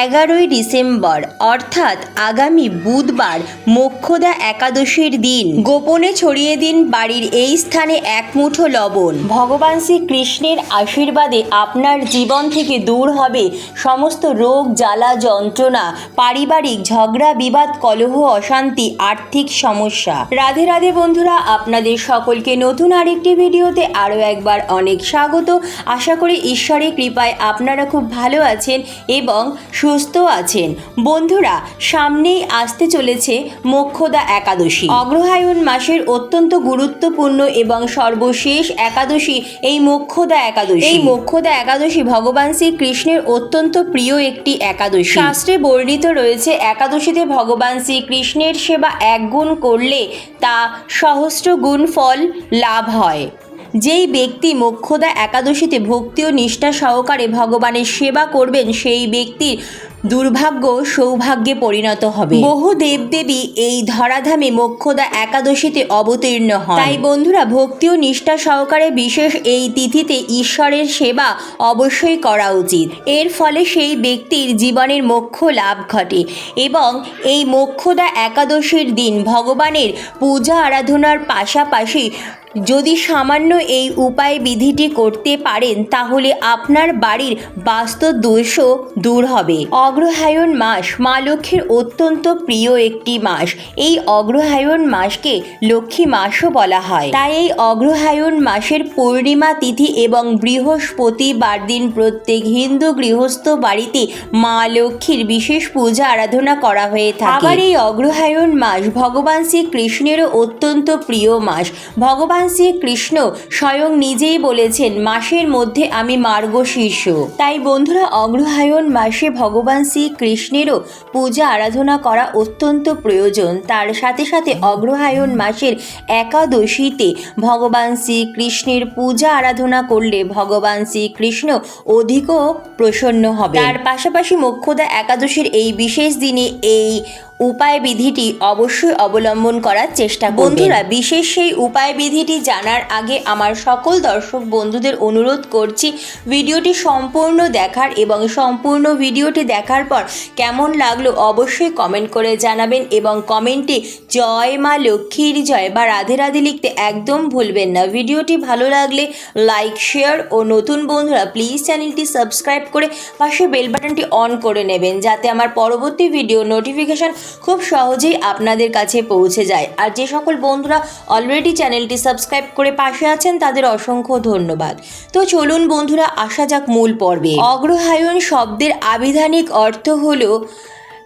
এগারোই ডিসেম্বর, অর্থাৎ আগামী বুধবার, মোক্ষদা একাদশীর দিন। গোপনে ছড়িয়ে দিন বাড়ির এই স্থানে এক মুঠো লবণ। ভগবান শ্রীকৃষ্ণের আশীর্বাদে আপনার জীবন থেকে দূর হবে সমস্ত রোগ, জ্বালা, যন্ত্রণা, পারিবারিক ঝগড়া, বিবাদ, কলহ, অশান্তি, আর্থিক সমস্যা। রাধে রাধে বন্ধুরা, আপনাদের সকলকে নতুন আরেকটি ভিডিওতে আরও একবার অনেক স্বাগত। আশা করি ঈশ্বরের কৃপায় আপনারা খুব ভালো আছেন এবং সুস্থ আছেন। বন্ধুরা সামনেই আসতে চলেছে মোক্ষদা একাদশী। অগ্রহায়ণ মাসের অত্যন্ত গুরুত্বপূর্ণ এবং সর্বশেষ একাদশী এই মোক্ষদা একাদশী। এই মোক্ষদা একাদশী ভগবান শ্রীকৃষ্ণের অত্যন্ত প্রিয় একটি একাদশী। শাস্ত্রে বর্ণিত রয়েছে একাদশীতে ভগবান শ্রীকৃষ্ণের সেবা এক গুণ করলে তা সহস্র গুণ ফল লাভ হয়। যেই ব্যক্তি মোক্ষদা একাদশীতে ভক্তি ও নিষ্ঠা সহকারে ভগবানের সেবা করবেন সেই ব্যক্তির দুর্ভাগ্য সৌভাগ্যে পরিণত হবে। বহু দেবদেবী এই ধরাধামে মোক্ষদা একাদশীতে অবতীর্ণ হয় তাই বন্ধুরা ভক্তি ও নিষ্ঠা সহকারে বিশেষ এই তিথিতে ঈশ্বরের সেবা অবশ্যই করা উচিত। এর ফলে সেই ব্যক্তির জীবনের মোক্ষ লাভ ঘটে এবং এই মোক্ষদা একাদশীর দিন ভগবানের পূজা আরাধনার পাশাপাশি যদি সামান্য এই উপায় বিধিটি করতে পারেন, তাহলে আপনার বাড়ির বাস্তু দোষও দূর হবে। অগ্রহায়ণ মাস মা লক্ষ্মীর অত্যন্ত প্রিয় একটি মাস। এই অগ্রহায়ণ মাসকে লক্ষ্মী মাসও বলা হয়। তাই এই অগ্রহায়ণ মাসের পূর্ণিমা তিথি এবং বৃহস্পতিবার দিন প্রত্যেক হিন্দু গৃহস্থ বাড়িতে মা লক্ষ্মীর বিশেষ পূজা আরাধনা করা হয়ে থাকে। আবার এই অগ্রহায়ণ মাস ভগবান শ্রীকৃষ্ণেরও অত্যন্ত প্রিয় মাস। ভগবান শ্রীকৃষ্ণ স্বয়ং নিজেই বলেছেন, মাসের মধ্যে আমি মার্গশীর্ষ তাই বন্ধুরা, অগ্রহায়ণ মাসে ভগবান শ্রীকৃষ্ণেরও পূজা আরাধনা করা অত্যন্ত প্রয়োজন। তার সাথে সাথে অগ্রহায়ণ মাসের একাদশীতে ভগবান শ্রীকৃষ্ণের পূজা আরাধনা করলে ভগবান শ্রীকৃষ্ণ অধিকও প্রসন্ন হবে তার পাশাপাশি মোক্ষদা একাদশীর এই বিশেষ দিনে এই উপায় বিধিটি অবশ্যই অবলম্বন করার চেষ্টা বন্ধুরা বিশেষ সেই উপায় বিধিটি জানার আগে আমার সকল দর্শক বন্ধুদের অনুরোধ করছি ভিডিওটি সম্পূর্ণ দেখার এবং সম্পূর্ণ ভিডিওটি দেখার পর কেমন লাগল অবশ্যই কমেন্ট করে জানাবেন এবং কমেন্টে জয় মা লক্ষ্মীর জয় বা রাধে রাধে লিখতে একদম ভুলবেন না। ভিডিওটি ভালো লাগলে লাইক শেয়ার ও নতুন বন্ধুরা প্লিজ চ্যানেলটি সাবস্ক্রাইব করে পাশে বেল বাটনটি অন করে নেবেন যাতে আমার পরবর্তী ভিডিও নোটিফিকেশন খুব সহজেই আপনাদের কাছে পৌঁছে যায়। আর যে সকল বন্ধুরা অলরেডি চ্যানেলটি সাবস্ক্রাইব করে পাশে আছেন, তাদের অসংখ্য ধন্যবাদ। তো চলুন বন্ধুরা, আসা যাক মূল পর্বে। অগ্রহায়ণ শব্দের আবিধানিক অর্থ হলো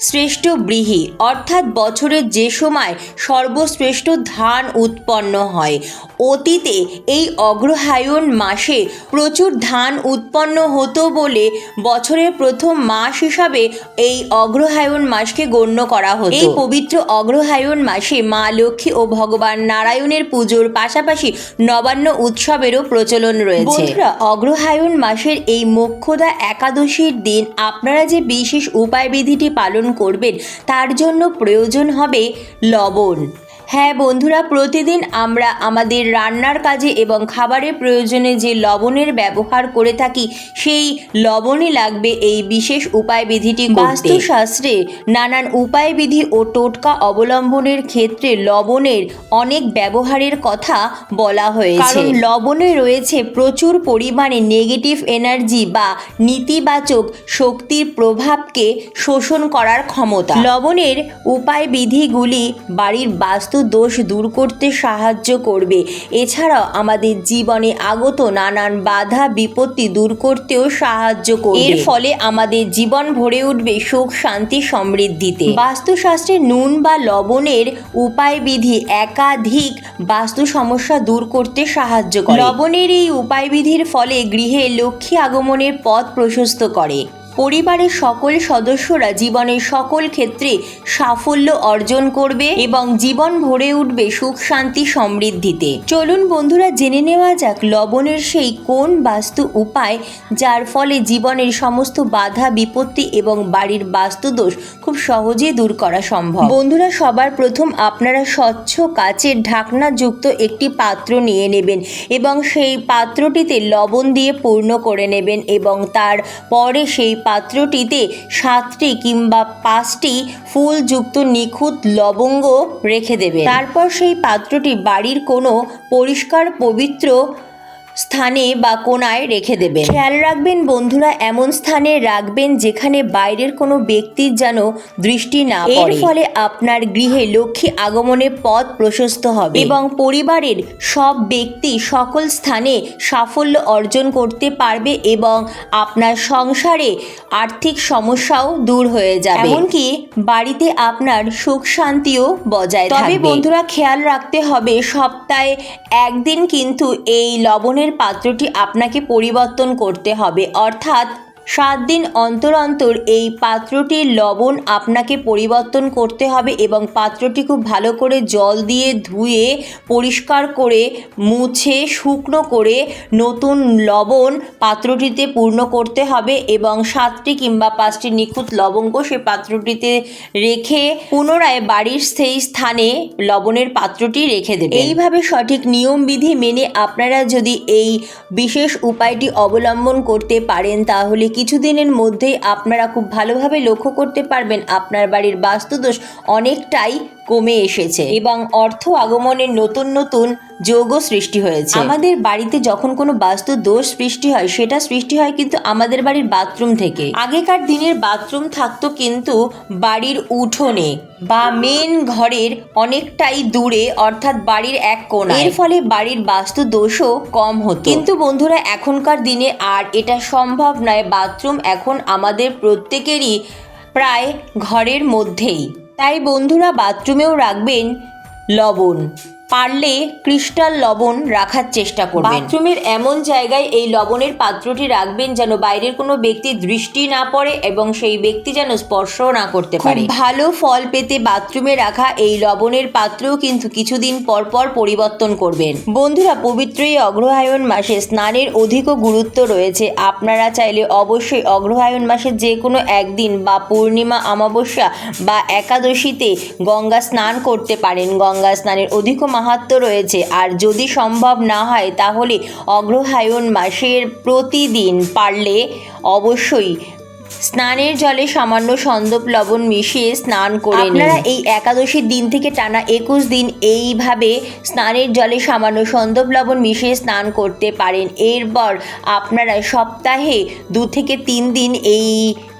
শ্রেষ্ঠ ব্রীহি, অর্থাৎ বছরের যে সময় সর্বশ্রেষ্ঠ ধান উৎপন্ন হয়। অতীতে এই অগ্রহায়ণ মাসে প্রচুর ধান উৎপন্ন হতো বলে বছরের প্রথম মাস হিসাবে এই অগ্রহায়ণ মাসকে গণ্য করা হতো। এই পবিত্র অগ্রহায়ণ মাসে মা লক্ষ্মী ও ভগবান নারায়ণের পুজোর পাশাপাশি নবান্ন উৎসবেরও প্রচলন রয়েছে। অগ্রহায়ণ মাসের এই মোক্ষদা একাদশীর দিন আপনারা যে বিশেষ উপায় বিধিটি পালন করবেন। তার জন্য প্রয়োজন হবে লবণ। হ্যাঁ বন্ধুরা প্রতিদিন আমরা আমাদের রান্নার কাজে এবং খাবারের প্রয়োজনে যে লবণের ব্যবহার করে থাকি সেই লবণই লাগবে এই বিশেষ উপায় বিধিটি বাস্তুশাস্ত্রে নানান উপায় বিধি ও টোটকা অবলম্বনের ক্ষেত্রে লবণের অনেক ব্যবহারের কথা বলা হয়েছে। কারণ লবণে রয়েছে প্রচুর পরিমাণে নেগেটিভ এনার্জি বা নেতিবাচক শক্তির প্রভাবকে শোষণ করার ক্ষমতা। লবণের উপায় বিধিগুলি বাড়ির বাস্তু দোষ দূর করতে সাহায্য করবে। এছাড়াও আমাদের জীবনে আগত নানান বাধা বিপত্তি দূর করতেও সাহায্য করবে। এর ফলে আমাদের জীবন ভরে উঠবে সুখ শান্তি সমৃদ্ধিতে। বাস্তুশাস্ত্রে নুন বা লবণের উপায় বিধি একাধিক বাস্তু সমস্যা দূর করতে সাহায্য করে। লবণের এই উপায় বিধির ফলে গৃহে লক্ষ্মী আগমনের পথ প্রশস্ত করে। পরিবারের সকল সদস্যরা জীবনের সকল ক্ষেত্রে সাফল্য অর্জন করবে এবং জীবন ভরে উঠবে সুখ, শান্তি, সমৃদ্ধিতে। চলুন বন্ধুরা, জেনে নেওয়া যাক লবণের সেই কোন বাস্তু উপায় যার ফলে জীবনের সমস্ত বাধা, বিপত্তি এবং বাড়ির বাস্তুদোষ খুব সহজেই দূর করা সম্ভব। বন্ধুরা, সবার প্রথম আপনারা স্বচ্ছ কাচের ঢাকনাযুক্ত একটি পাত্র নিয়ে নেবেন এবং সেই পাত্রটিতে লবণ দিয়ে পূর্ণ করে নেবেন এবং তার পরে সেই পাত্রটিতে সাতটি কিংবা পাঁচটি ফুলযুক্ত নিখুঁত লবঙ্গ রেখে দেবে তারপর সেই পাত্রটি বাড়ির কোনো পরিষ্কার পবিত্র স্থানে বা কোনায় রেখে দেবেন। খেয়াল রাখবেন বন্ধুরা এমন স্থানে রাখবেন যেখানে বাইরের কোনো ব্যক্তির যেন দৃষ্টি না এর ফলে আপনার গৃহে লক্ষ্মী আগমনের পথ প্রশস্ত হবে। এবং পরিবারের সব ব্যক্তি সকল স্থানে সাফল্য অর্জন করতে পারবে এবং আপনার সংসারে আর্থিক সমস্যাও দূর হয়ে যাবে। এমনকি বাড়িতে আপনার সুখ শান্তিও বজায় তবে বন্ধুরা খেয়াল রাখতে হবে সপ্তাহে একদিন কিন্তু এই লবণের পাত্রটি আপনাকে পরিবর্তন করতে হবে। অর্থাৎ সাত দিন অন্তর অন্তর এই পাত্রটির লবণ আপনাকে পরিবর্তন করতে হবে এবং পাত্রটি খুব ভালো করে জল দিয়ে ধুয়ে, পরিষ্কার করে, মুছে, শুকনো করে নতুন লবণ পাত্রটিতে পূর্ণ করতে হবে এবং সাতটি কিংবা পাঁচটি নিখুঁত লবঙ্গ সে পাত্রটিতে রেখে পুনরায় বাড়ির সেই স্থানে লবণের পাত্রটি রেখে দেবে এইভাবে সঠিক নিয়মবিধি মেনে আপনারা যদি এই বিশেষ উপায়টি অবলম্বন করতে পারেন, তাহলে কিছুদিনের মধ্যেই আপনারা খুব ভালোভাবে লক্ষ্য করতে পারবেন আপনার বাড়ির বাস্তুদোষ অনেকটাই কমে এসেছে এবং অর্থ আগমনের নতুন নতুন যোগ সৃষ্টি হয়েছে। আমাদের বাড়িতে যখন কোনো বাস্তু দোষ সৃষ্টি হয়, সেটা সৃষ্টি হয় কিন্তু আমাদের বাড়ির বাথরুম থেকে। আগেকার দিনের বাথরুম থাকতো কিন্তু বাড়ির উঠোনে বা মেন ঘরের অনেকটাই দূরে, অর্থাৎ বাড়ির এক কোণা এর ফলে বাড়ির বাস্তু দোষও কম হতো। কিন্তু বন্ধুরা, এখনকার দিনে আর এটা সম্ভব নয়। বাথরুম এখন আমাদের প্রত্যেকেরই প্রায় ঘরের মধ্যেই। তাই বন্ধুরা, বাথরুমেও রাখবেন লবণ। পারলে ক্রিস্টাল লবণ রাখার চেষ্টা করবেন। বাথরুমের এমন জায়গায় এই লবণের পাত্রটি রাখবেন যেন বাইরের কোনো ব্যক্তির দৃষ্টি না পড়ে এবং সেই ব্যক্তি যেন স্পর্শ না করতে পারে। ভালো ফল পেতে বাথরুমে রাখা এই লবণের পাত্রও কিন্তু কিছুদিন পর পর পরিবর্তন করবেন। বন্ধুরা পবিত্র এই অগ্রহায়ণ মাসে স্নানের অধিকও গুরুত্ব রয়েছে। আপনারা চাইলে অবশ্যই অগ্রহায়ণ মাসে যে কোনো একদিন বা পূর্ণিমা অমাবস্যা বা একাদশীতে গঙ্গা স্নান করতে পারেন। গঙ্গা স্নানের অধিক মাহাত্ম রয়েছে। আর যদি সম্ভব না হয়, তাহলে অগ্রহায়ণ মাসের প্রতিদিন পারলে অবশ্যই স্নানের জলে সামান্য সন্দপ লবণ মিশিয়ে স্নান করে আপনারা এই একাদশীর দিন থেকে টানা একুশ দিন এইভাবে স্নানের জলে সামান্য সন্দপ লবণ মিশিয়ে স্নান করতে পারেন। এরপর আপনারা সপ্তাহে দু থেকে তিন দিন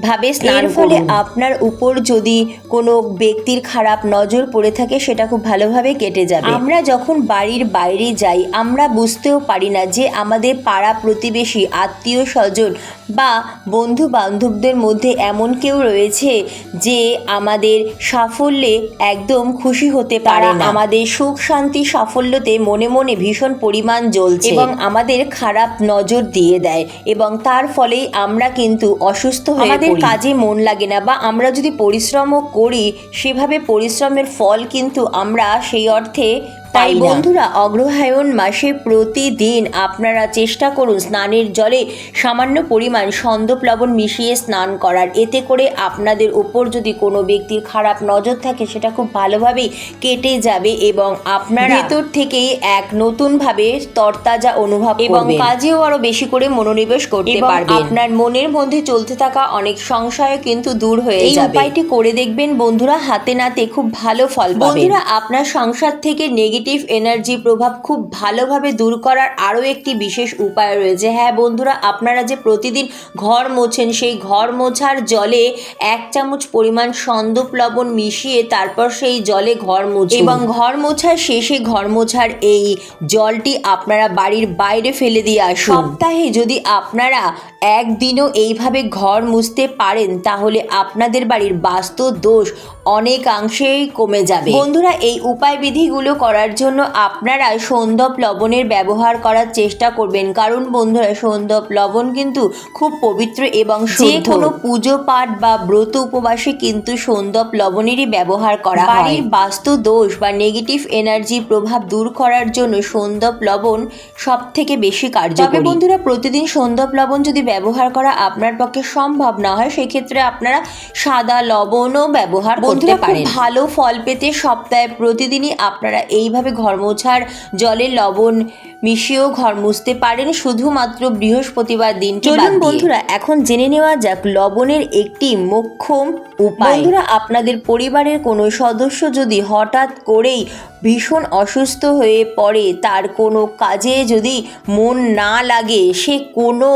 এইভাবে স্নান ফলে আপনার উপর যদি কোনো ব্যক্তির খারাপ নজর পড়ে থাকে সেটা খুব ভালোভাবে কেটে যাবে। আমরা যখন বাড়ির বাইরে যাই আমরা বুঝতেও পারি না যে আমাদের পাড়া প্রতিবেশী আত্মীয় স্বজন বা বন্ধু বান্ধবদের মধ্যে এমন কেউ রয়েছে যে আমাদের সাফল্যে একদম খুশি হতে পারে না। আমাদের সুখ শান্তি সাফল্যতে মনে মনে ভীষণ পরিমাণ জ্বলছে এবং আমাদের খারাপ নজর দিয়ে দেয় এবং তার ফলেই আমরা কিন্তু অসুস্থ হয়ে আমাদের কাজে মন লাগে না বা আমরা যদি পরিশ্রমও করি সেভাবে পরিশ্রমের ফল কিন্তু আমরা সেই অর্থে তাই বন্ধুরা অগ্রহায়ণ মাসে প্রতিদিন আপনারা চেষ্টা করুন স্নানের জলে সামান্য পরিমাণ সন্দপ লবণ মিশিয়ে স্নান করার। এতে করে আপনাদের উপর যদি কোনো ব্যক্তির খারাপ নজর থাকে সেটা খুব ভালোভাবেই কেটে যাবে এবং আপনার ভেতর থেকেই এক নতুনভাবে তরতাজা অনুভব এবং কাজেও আরও বেশি করে মনোনিবেশ করতে পারবেন। আপনার মনের মধ্যে চলতে থাকা অনেক সংশয় কিন্তু দূর হয়ে যাবে। এই উপায়টি করে দেখবেন বন্ধুরা হাতে নাতে খুব ভালো ফল পাবেন। বন্ধুরা আপনার সংসার থেকে নেগেটিভ এনার্জি প্রভাব খুব ভালোভাবে দূর করার আরও একটি বিশেষ উপায় রয়েছে। হ্যাঁ বন্ধুরা, আপনারা যে প্রতিদিন ঘর মোছেন, সেই ঘর মোছার জলে এক চামচ পরিমাণ সন্দপ লবণ মিশিয়ে তারপর সেই জলে ঘর মুছুন। এবং ঘর মোছার শেষে ঘর মোছার এই জলটি আপনারা বাড়ির বাইরে ফেলে দিয়ে আসুন। সপ্তাহে যদি আপনারা একদিনও এইভাবে ঘর মুছতে পারেন তাহলে আপনাদের বাড়ির বাস্তু দোষ অনেকাংশেই কমে যাবে। বন্ধুরা এই উপায় বিধিগুলো করার জন্য আপনারা সন্দপ লবণের ব্যবহার করার চেষ্টা করবেন। কারণ বন্ধুরা সন্দপ লবণ কিন্তু খুব পবিত্র এবং যে কোনো পুজো পাঠ বা ব্রত উপবাসে কিন্তু সন্দপ লবণেরই ব্যবহার করা হয়। বাড়ির বাস্তু দোষ বা নেগেটিভ এনার্জি প্রভাব দূর করার জন্য সন্দপ লবণ সব থেকে বেশি কার্যকরী। বন্ধুরা প্রতিদিন সন্দপ লবণ যদি ব্যবহার করা আপনার পক্ষে সম্ভব না হয় সেক্ষেত্রে আপনারা সাদা লবণও ব্যবহার করতে পারেন। ভালো ফল পেতে সপ্তাহে প্রতিদিনই আপনারা এইভাবে ঘর মোছার জলে লবণ মিশিয়েও ঘর মুছতে পারেন। শুধুমাত্র বৃহস্পতিবার দিন চলুন বন্ধুরা, এখন জেনে নেওয়া যাক লবণের একটি মোক্ষম উপায়। বন্ধুরা আপনাদের পরিবারের কোনো সদস্য যদি হঠাৎ করেই ভীষণ অসুস্থ হয়ে পড়ে তার কোনো কাজে যদি মন না লাগে সে কোনো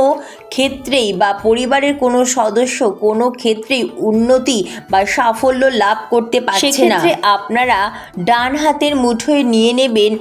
ক্ষেত্রেই বা পরিবারের কোনো সদস্য কোনো ক্ষেত্রেই উন্নতি বা সাফল্য লাভ করতে পারছে না। আপনারা ডান হাতের মুঠোয় নিয়ে নেবেন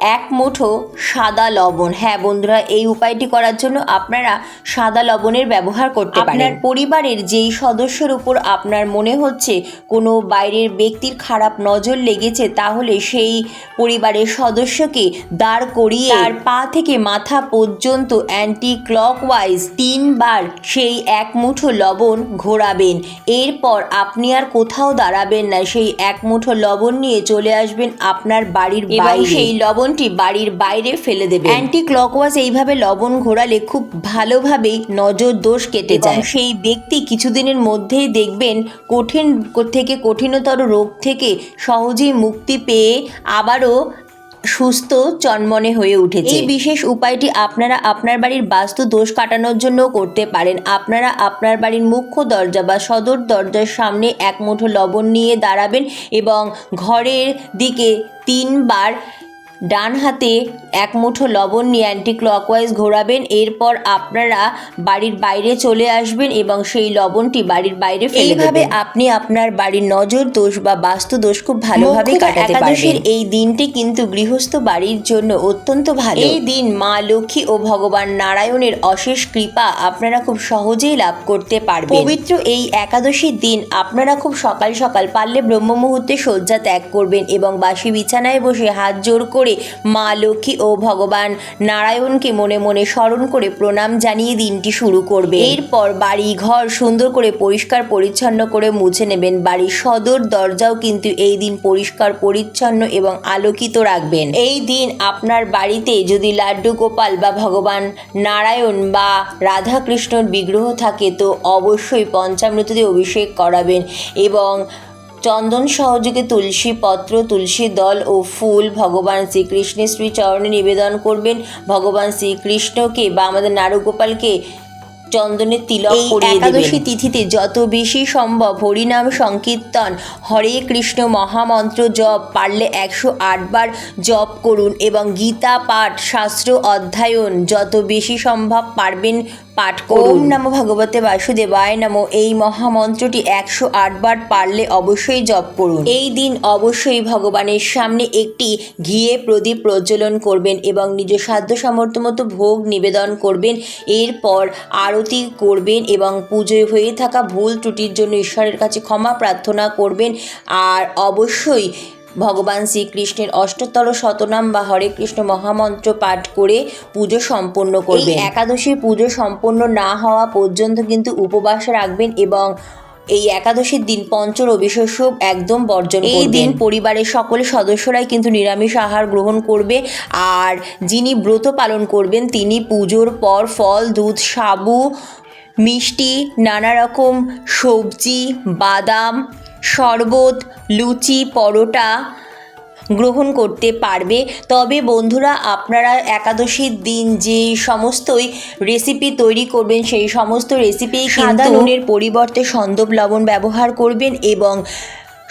এক মুঠো সাদা লবণ। হ্যাঁ বন্ধুরা এই উপায়টি করার জন্য আপনারা সাদা লবণের ব্যবহার করতে পারেন। আপনার পরিবারের যেই সদস্যের উপর আপনার মনে হচ্ছে কোনো বাইরের ব্যক্তির খারাপ নজর লেগেছে তাহলে সেই পরিবারের সদস্যকে দাঁড় করিয়ে তার পা থেকে মাথা পর্যন্ত অ্যান্টি ক্লকওয়াইজ তিনবার সেই এক মুঠো লবণ ঘোরাবেন। এরপর আপনি আর কোথাও দাঁড়াবেন না সেই এক মুঠো লবণ নিয়ে চলে আসবেন আপনার বাড়ির বাইরে। সেই সেই লবণটি বাড়ির বাইরে ফেলে দেবেন অ্যান্টি ক্লকওয়াইজ এইভাবে লবণ ঘোরালে খুব ভালোভাবেই নজর দোষ কেটে যায়। সেই ব্যক্তি কিছুদিনের মধ্যেই দেখবেন কঠিন থেকে কঠিনতর রোগ থেকে সহজেই মুক্তি পেয়ে আবারও সুস্থ চনমনে হয়ে উঠেছে। এই বিশেষ উপায়টি আপনারা আপনার বাড়ির বাস্তু দোষ কাটানোর জন্য করতে পারেন। আপনারা আপনার বাড়ির মুখ্য দরজা বা সদর দরজার সামনে এক মুঠো লবণ নিয়ে দাঁড়াবেন এবং ঘরের দিকে তিনবার ডান হাতে এক মুঠো লবণ নিয়ে অ্যান্টি ক্লকওয়াইজ ঘোরাবেন। এরপর আপনারা বাড়ির বাইরে চলে আসবেন এবং সেই লবণটি বাড়ির বাইরে ফেলে এইভাবে আপনি আপনার বাড়ির নজর দোষ বা বাস্তু দোষ খুব ভালোভাবে কাটাতে পারবেন। এই দিনটি কিন্তু গৃহস্থ বাড়ির জন্য অত্যন্ত ভালো। এই দিন মা লক্ষ্মী ও ভগবান নারায়ণের অশেষ কৃপা আপনারা খুব সহজেই লাভ করতে পারবেন। পবিত্র এই একাদশীর দিন আপনারা খুব সকাল সকাল পারলে ব্রহ্ম মুহূর্তে শয্যা ত্যাগ করবেন এবং বাসি বিছানায় বসে হাত জোর করে মা লক্ষ্মী ও ভগবান নারায়ণকে মনে মনে স্মরণ করে প্রণাম জানিয়ে দিনটি শুরু করবে। এরপর বাড়ি, ঘর সুন্দর করে পরিষ্কার পরিচ্ছন্ন করে মুছে নেবেন। বাড়ির সদর দরজাও কিন্তু এই দিন পরিষ্কার, পরিচ্ছন্ন এবং আলোকিত রাখবেন। এই দিন আপনার বাড়িতে যদি লাড্ডু গোপাল বা ভগবান নারায়ণ বা রাধাকৃষ্ণর বিগ্রহ থাকে তো অবশ্যই পঞ্চামৃত দিয়ে অভিষেক করাবেন এবং চন্দন সহযোগে তুলসী পত্র তুলসী দল ও ফুল ভগবান শ্রীকৃষ্ণের শ্রী চরণে নিবেদন করবেন ভগবান শ্রীকৃষ্ণকে বা আমাদের নারুগোপালকে চন্দনের তিলক পরিয়ে একাদশী একাদশী তিথিতে যত বেশি সম্ভব হরিনাম সংকীর্তন হরে কৃষ্ণ মহামন্ত্র জপ পারলে একশো আট বার জপ করুন এবং গীতা পাঠ শাস্ত্র অধ্যয়ন যত বেশি সম্ভব পারবেন পাঠ ওম নমো ভগবতে বাসুদেবায় নমো। এই মহামন্ত্রটি একশো বার পারলে অবশ্যই জপ করুন। এই দিন অবশ্যই ভগবানের সামনে একটি ঘিয়ে প্রদীপ প্রজ্বলন করবেন এবং নিজ সাধ্য সামর্থ্য মতো ভোগ নিবেদন করবেন। এরপর আরতি করবেন এবং পুজোয় হয়ে থাকা ভুল ত্রুটির জন্য ঈশ্বরের কাছে ক্ষমা প্রার্থনা করবেন। আর অবশ্যই ভগবান শ্রীকৃষ্ণের অষ্টতর শতনাম বা হরে কৃষ্ণ মহামন্ত্র পাঠ করে পুজো সম্পন্ন করবেন। একাদশী পুজো সম্পন্ন না হওয়া পর্যন্ত কিন্তু উপবাস রাখবেন এবং এই একাদশীর দিন পঞ্চ রবিশস্য একদম বর্জন এই দিন পরিবারের সকল সদস্যরাই কিন্তু নিরামিষ আহার গ্রহণ করবে আর যিনি ব্রত পালন করবেন তিনি পুজোর পর ফল দুধ সাবু মিষ্টি নানা রকম সবজি বাদাম শরবত লুচি পরোটা গ্রহণ করতে পারবে। তবে বন্ধুরা আপনারা একাদশীর দিন যে সমস্তই রেসিপি তৈরি করবেন সেই সমস্ত রেসিপি সাদা নুনের পরিবর্তে সন্দব লবণ ব্যবহার করবেন এবং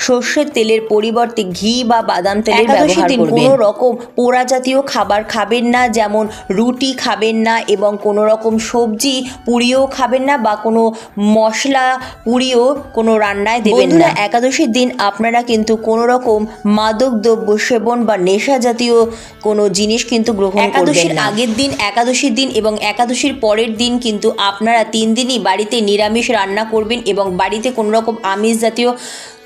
সর্ষের তেলের পরিবর্তে ঘি বা বাদাম তেলের ব্যবহার করবেন। কোনো রকম পোড়া জাতীয় খাবার খাবেন না যেমন রুটি খাবেন না এবং কোনো রকম সবজি পুড়িয়েও খাবেন না বা কোনো মশলা পুড়িয়েও কোনো রান্নায় দেবেন না। একাদশীর দিন আপনারা কিন্তু কোনো রকম মাদক দ্রব্য সেবন বা নেশা জাতীয় কোনো জিনিস কিন্তু গ্রহণ করবেন একাদশীর আগের দিন একাদশীর দিন এবং একাদশীর পরের দিন কিন্তু আপনারা তিন দিনই বাড়িতে নিরামিষ রান্না করবেন এবং বাড়িতে কোনো রকম আমিষ জাতীয়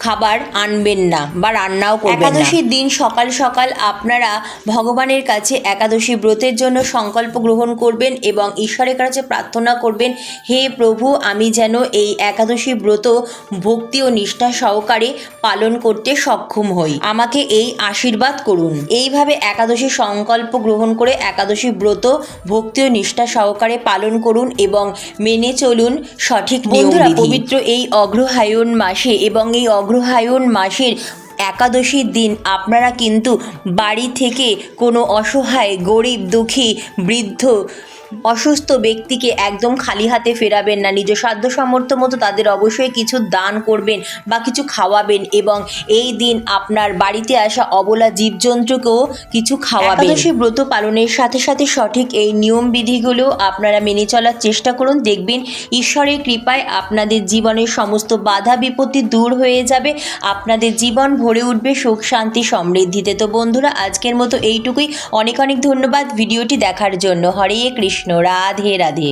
খাবার আনবেন না বা রান্নাও করবেন না। একাদশীর দিন সকাল সকাল আপনারা ভগবানের কাছে একাদশী ব্রতের জন্য সংকল্প গ্রহণ করবেন এবং ঈশ্বরের কাছে প্রার্থনা করবেন হে প্রভু আমি যেন এই একাদশী ব্রত ভক্তি ও নিষ্ঠা সহকারে পালন করতে সক্ষম হই। আমাকে এই আশীর্বাদ করুন। এইভাবে একাদশী সংকল্প গ্রহণ করে একাদশী ব্রত ভক্তি ও নিষ্ঠা সহকারে পালন করুন এবং মেনে চলুন সঠিক বন্ধুরা পবিত্র এই অগ্রহায়ণ মাসে এবং এই অগ্রহায়ণ মাসের একাদশীর দিন আপনারা কিন্তু বাড়ি থেকে কোনো অসহায় গরিব দুঃখী বৃদ্ধ অসুস্থ ব্যক্তিকে একদম খালি হাতে ফেরাবেন না। নিজ সাধ্য সামর্থ্য মতো তাদের অবশ্যই কিছু দান করবেন বা কিছু খাওয়াবেন এবং এই দিন আপনার বাড়িতে আসা অবলা জীবজন্তুকেও কিছু খাওয়াবেন। একাদশী ব্রত পালনের সাথে সাথে সঠিক এই নিয়ম বিধিগুলো আপনারা মেনে চলার চেষ্টা করুন। দেখবেন ঈশ্বরের কৃপায় আপনাদের জীবনের সমস্ত বাধা বিপত্তি দূর হয়ে যাবে, আপনাদের জীবন ভরে উঠবে, সুখ, শান্তি, সমৃদ্ধিতে। তো বন্ধুরা, আজকের মতো এইটুকুই। অনেক অনেক ধন্যবাদ ভিডিওটি দেখার জন্য। হরে কৃষ্ণ রাধে রাধে।